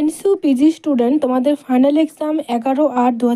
এনসিউ PG student তোমাদের final exam এগারো আট দু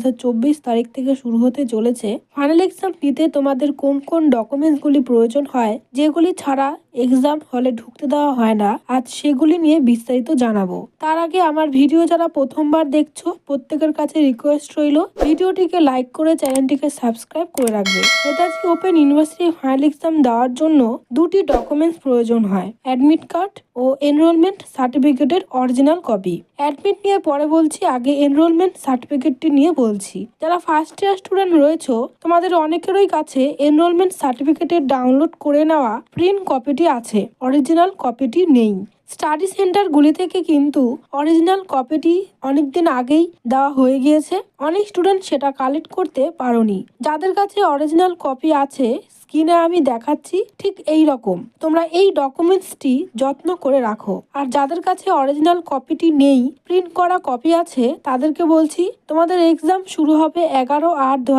তারিখ থেকে শুরু হতে চলেছে। ফাইনাল এক্সাম দিতে তোমাদের কোন কোন ডকুমেন্টসগুলি প্রয়োজন হয়, যেগুলি ছাড়া এক্সাম হলে ঢুকতে দেওয়া হয় না। আজ সেগুলি নিয়ে বিস্তারিত জানাব। তার আগে আমার ভিডিও যারা প্রথমবার দেখছ, প্রত্যেকের কাছে রিকোয়েস্ট রইল, ভিডিওটিকে লাইক করে চ্যানেলটিকে সাবস্ক্রাইব করে রাখবে। Netaji open university final exam দেওয়ার জন্য দুটি ডকুমেন্টস প্রয়োজন হয় অ্যাডমিট কার্ড ও এনরোলমেন্ট সার্টিফিকেটের অরিজিনাল কপি অ্যাডমিট নিয়ে পরে বলছি, আগে এনরোলমেন্ট সার্টিফিকেটটি নিয়ে বলছি। যারা ফার্স্ট ইয়ার স্টুডেন্ট রয়েছো, তোমাদের অনেকেরই কাছে এনরোলমেন্ট সার্টিফিকেটের ডাউনলোড করে নেওয়া প্রিন্ট কপিটি আছে। অরিজিনাল কপিটি নেই। স্টাডি সেন্টারগুলি থেকে কিন্তু অরিজিনাল কপিটি অনেক দিন আগেই দেওয়া হয়ে গিয়েছে। অনেক স্টুডেন্ট সেটা কালেক্ট করতে পারোনি। যাদের কাছে অরিজিনাল কপি আছে স্ক্রিনে আমি দেখাচ্ছি ঠিক এই রকম। তোমরা এই ডকুমেন্টসটি যত্ন করে রাখো। আর যাদের কাছে অরিজিনাল কপিটি নেই প্রিন্ট করা কপি আছে তাদেরকে বলছি তোমাদের এক্সাম শুরু হবে এগারো আট দু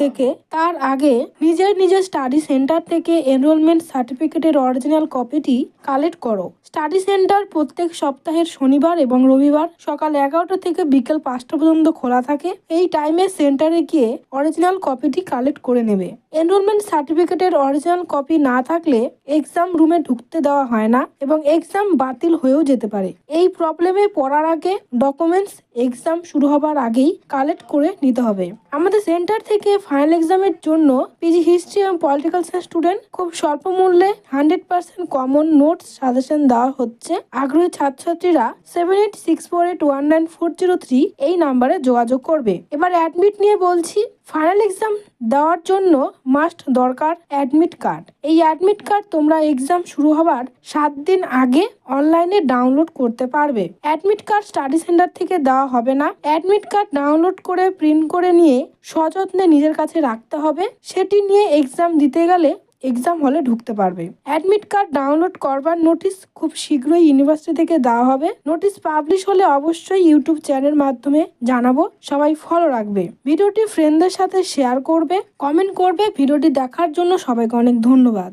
থেকে। তার আগে নিজের নিজের স্টাডি সেন্টার থেকে এনরোলমেন্ট সার্টিফিকেটের অরিজিনাল কপিটি কালেক্ট করো। স্টাডি সেন্টার প্রত্যেক সপ্তাহের শনিবার এবং রবিবার সকাল এগারোটা থেকে বিকেল পাঁচটা পর্যন্ত খোলা থাকে। এই টাইমে সেন্টারে গিয়ে অরিজিনাল কপিটি কালেক্ট করে নেবে। এনরোলমেন্ট সার্টিফিকেটের অরিজিনাল কপি না থাকলে এক্সাম রুমে ঢুকতে দেওয়া হয় না এবং এক্সাম বাতিল হয়েও যেতে পারে। এই প্রবলেমে পড়ার আগে ডকুমেন্টস এক্সাম শুরু হবার আগেই কালেক্ট করে নিতে হবে। আমাদের সেন্টার থেকে ফাইনাল এক্সামের জন্য পিজি হিস্ট্রি এবং পলিটিক্যাল সায়েন্স স্টুডেন্ট খুব স্বল্প মূল্যে hundred percent common notes suggestion দেওয়া হচ্ছে। আগ্রহী ছাত্রছাত্রীরা seven eight six four eight one nine four zero three এই নাম্বারে যোগাযোগ করবে। এবার অ্যাডমিট নিয়ে বলছি ফাইনাল এক্সাম দেওয়ার জন্য মাস্ট দরকার অ্যাডমিট কার্ড এই অ্যাডমিট কার্ড তোমরা এক্সাম শুরু হবার সাত দিন আগে অনলাইনে ডাউনলোড করতে পারবে। অ্যাডমিট কার্ড স্টাডি সেন্টার থেকে দেওয়া হবে না। অ্যাডমিট কার্ড ডাউনলোড করে প্রিন্ট করে নিয়ে সযত্নে নিজের কাছে রাখতে হবে। সেটি নিয়ে এক্সাম দিতে গেলে এক্সাম হলে ঢুকতে পারবে। অ্যাডমিট কার্ড ডাউনলোড করবার নোটিশ খুব শীঘ্রই ইউনিভার্সিটি থেকে দেওয়া হবে। নোটিশ পাবলিশ হলে অবশ্যই ইউটিউব চ্যানেল মাধ্যমে জানাব। সবাই ফলো রাখবে। ভিডিওটি ফ্রেন্ডদের সাথে শেয়ার করবে। কমেন্ট করবে। ভিডিওটি দেখার জন্য সবাইকে অনেক ধন্যবাদ।